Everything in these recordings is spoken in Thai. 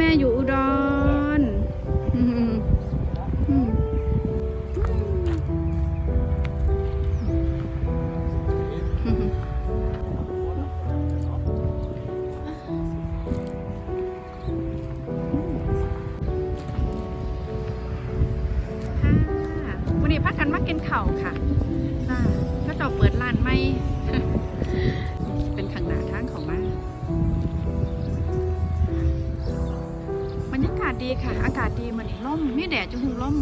อแม่อยู่อุดรค่ะวันนี้พักกันมากินข้าวค่ะอ่าก็จะเปิดร้านไม่ ค่ะ อากาศดีเหมือนล่มมีแดดจนถึงล่ม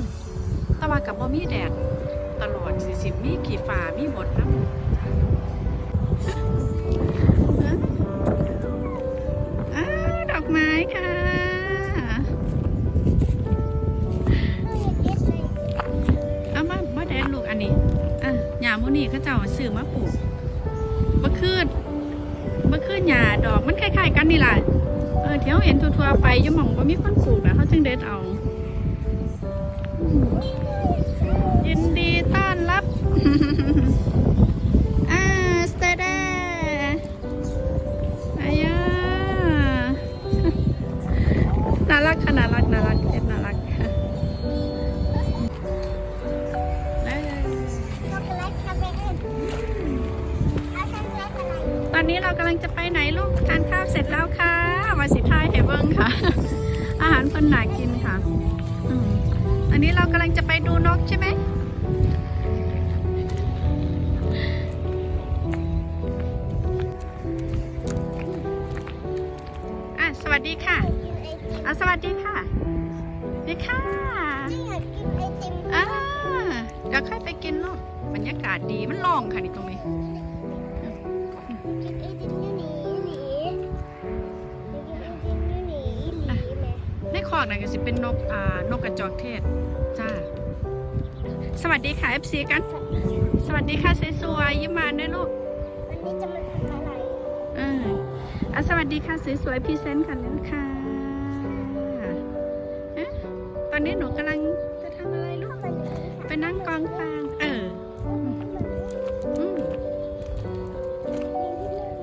ตะวันกับบ่มีแดด ตลอดสี่สิบมีกี่ฝ่ามีหมดน้ำอ้าวดอกไม้ค่ะเอามาบ่แดดลูกอันนี้อะหญ้าโมนี่เขาเจ้าซื้อมาปลูกบ่คืนบ่คืนหญ้าดอกมันคล้ายๆกันนี่แหละเออเที่ยวเห็นทั่วๆไปยังมองว่ามีคนปลูก นะเขาจึงเด็ดเอาอืมยินดีต้อนรับ อ่าสเตเดอายาน่ารักค่ะน่ารักน่ารักเอ็ดน่ารักได้เลยตอนนี้เรากำลังจะไปไหนลูกทานข้าวเสร็จแล้วค่ะมาสิทายเฮเบิงค่ะ อาหารคนหนากินค่ะอืมอันนี้เรากำลังจะไปดูนกใช่ไหมอะสวัสดีค่ะอะสวัสดีค่ะดีค่ะอ่าเดี๋ยวค่อยไปกินลูกบรรยากาศดีมันโล่งค่ะนี่ตรงนี้ นั่นก็สิเป็นนกอ่านกกระจอกเทศจ้า สวัสดีค่ะ FC กัน สวัสดีค่ะสวยๆยิ้มมาด้วยลูกเอออะสวัสดีค่ะสวยๆพรีเซนต์กันแล้วค่ะเอ๊ะตอนนี้หนูกำลังจะทำอะไรลูกไปนั่งกองฟางเอออืม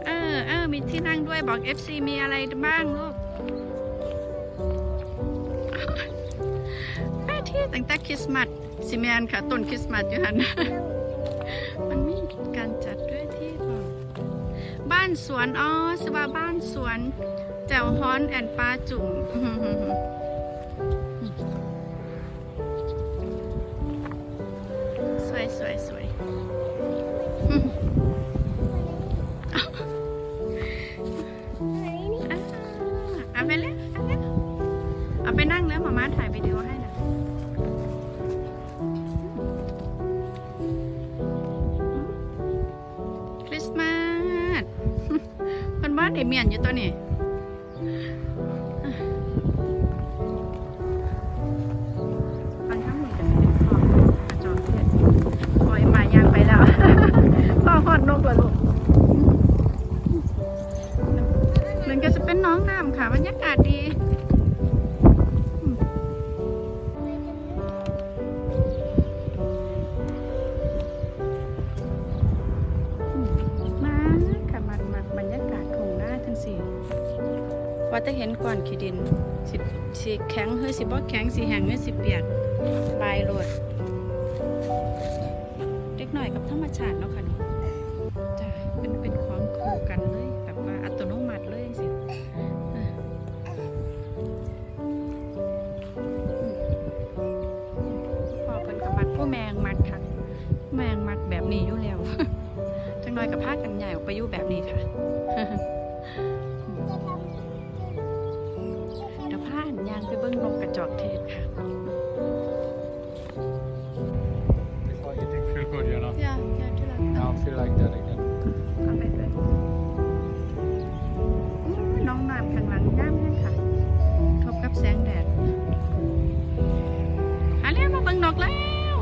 เออเออมีที่นั่งด้วยบอก FC มีอะไรบ้างลูก ตั้งแต่คริสต์มาสสิแมนค่ะต้นคริสต์มาสอยู่หันมันมีการจัดด้วยที่บ้านสวนอ๋อสว่าบ้านสวนแจ่วฮ้อนแอนปลาจุ่มสวยสวยสวยเอาไปเลยเอาไปนั่งแล้วหมาม่าถ่ายวิดีโอ เมียนอยู่ตัวนี้ ว่าจะเห็นก่อนขีดินสิสิแข็งเฮ้ยสิบ่แข็งสิแห้งเฮ้ยสิเปียกบายโลดเล็กหน่อยกับธรรมชาติเนาะค่ะนี่จ้าเป็นเป็นของคู่กันเลยแบบว่าอัตโนมัติเลยสิพอเพิ่นกับมักผู้แมงมักค่ะแมงมักแบบนี้อยู่แล้วจังหน้อยกับพากันใหญ่ออกไปอยู่แบบนี้ค่ะ ยวพาหันยางไปเบิ้งนกกระจอกเทศค่ะ Before you didn't feel good, you know. อย่าอย่าทุลัก Now I feel like that again. เอาไปเลยอื้อน้องน้ำข้างหลังย่ามแห้งค่ะทบกับแสงแดดหาเรียกมาเบิ่งนกแล้ว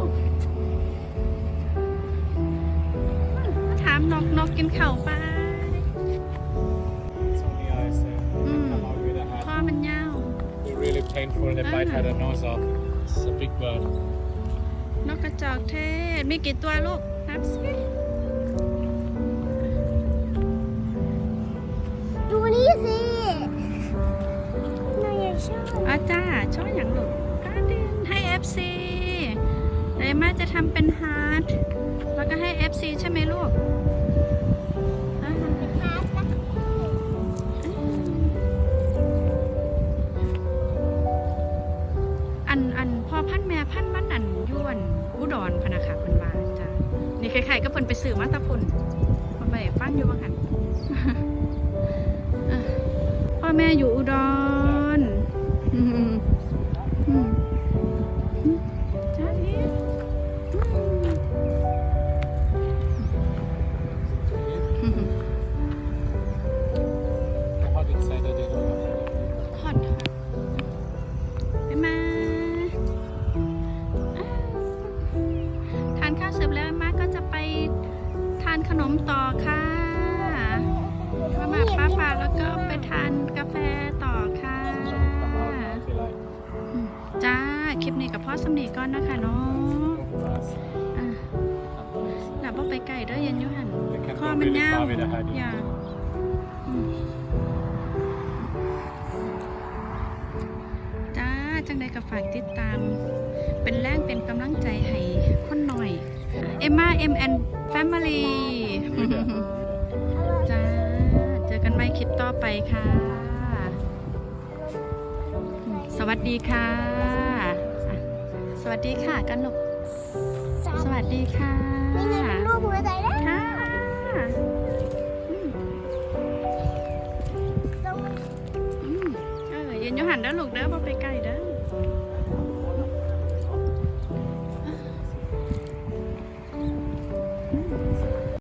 อื้อมาถามนกนกกินข้าวไป It's painful. They bite Ah. at the nose off. It's a big bird. นกกระจอกเทศมีกี่ตัวลูกนับสิดูนี่สิหนูอยากอาจ้าช่วยอย่างลูกการ์เดนให้ FC เดี๋ยวมาจะทำเป็นฮาร์ดแล้วก็ให้ FC ใช่ไหมลูก อนพนาคะเพิ่นว่าจ้านี่ใครๆก็เพิ่นไปสื่อมาตะพุ่นมาไปฟังอยู่บ้ากันอะพ่อแม่อยู่อุดร คลิปนี้กับพ่อสำนีก่อนนะคะเนาะอะหลับบ่ไปไก่เด้อเย็นยุหันข้อมัน really ยาวอย่าจ้าจังใดก็ฝากติดตาม เป็นแรงเป็นกำลังใจให้คนหน่อย เอ็มมาเอ็มแอนแฟมิลี่จ้า เจอกันใหม่คลิปต่อไปค่ะ สวัสดีค่ะ สวัสดีค่ะกันลูกสวัสดีค่ะนี่ไงเป็นรูปหัวใจแล้วค่ะอืมตรงอืมเออเย็นอยูหันเด้อลูกเด้อบ่ไปไกลเด้อ